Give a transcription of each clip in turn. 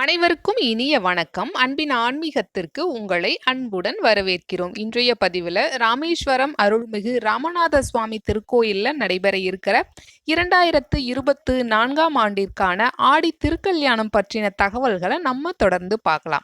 அனைவருக்கும் இனிய வணக்கம். அன்பின் ஆன்மீகத்திற்கு உங்களை அன்புடன் வரவேற்கிறோம். இன்றைய பதிவில் ராமேஸ்வரம் அருள்மிகு ராமநாத சுவாமி திருக்கோயிலில் நடைபெற இருக்கிற இரண்டாயிரத்து இருபத்து நான்காம் ஆண்டிற்கான ஆடி திருக்கல்யாணம் பற்றின தகவல்களை நம்ம தொடர்ந்து பார்க்கலாம்.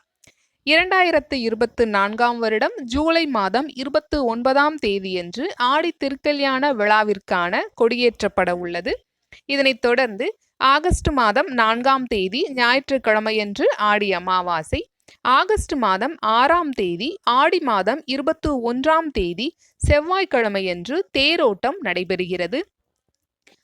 இரண்டாயிரத்து இருபத்து நான்காம் வருடம் ஜூலை மாதம் இருபத்து ஒன்பதாம் தேதியன்று ஆடி திருக்கல்யாண விழாவிற்கான கொடியேற்றப்பட உள்ளது. இதனைத் தொடர்ந்து ஆகஸ்ட் மாதம் நான்காம் தேதி ஞாயிற்றுக்கிழமையன்று ஆடி அமாவாசை ஆகஸ்ட் மாதம் ஆறாம் தேதி ஆடி மாதம் இருபத்து ஒன்றாம் தேதி செவ்வாய்க்கிழமையன்று தேரோட்டம் நடைபெறுகிறது.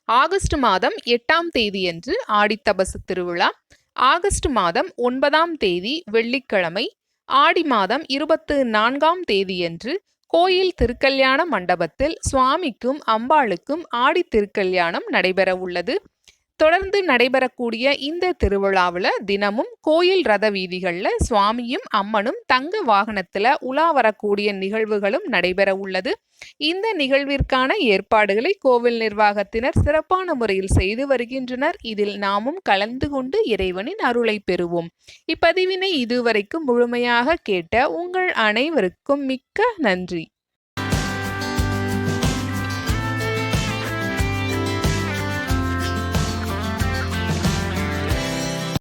ஆகஸ்ட் மாதம் எட்டாம் தேதியன்று ஆடித்தபசு திருவிழா ஆகஸ்ட் மாதம் ஒன்பதாம் தேதி வெள்ளிக்கிழமை ஆடி மாதம் இருபத்து நான்காம் தேதியன்று கோயில் திருக்கல்யாண மண்டபத்தில் சுவாமிக்கும் அம்பாளுக்கும் ஆடி திருக்கல்யாணம் நடைபெற உள்ளது தொடர்ந்து நடைபெறக்கூடிய இந்த திருவிழாவில் தினமும் கோயில் ரத வீதிகளில் சுவாமியும் அம்மனும் தங்க வாகனத்தில் உலா வரக்கூடிய நிகழ்வுகளும் நடைபெற உள்ளது. இந்த நிகழ்விற்கான ஏற்பாடுகளை கோவில் நிர்வாகத்தினர் சிறப்பான முறையில் செய்து வருகின்றனர். இதில் நாமும் கலந்து கொண்டு இறைவனின் அருளை பெறுவோம். இப்பதிவினை இதுவரைக்கும் முழுமையாக கேட்ட உங்கள் அனைவருக்கும் மிக்க நன்றி.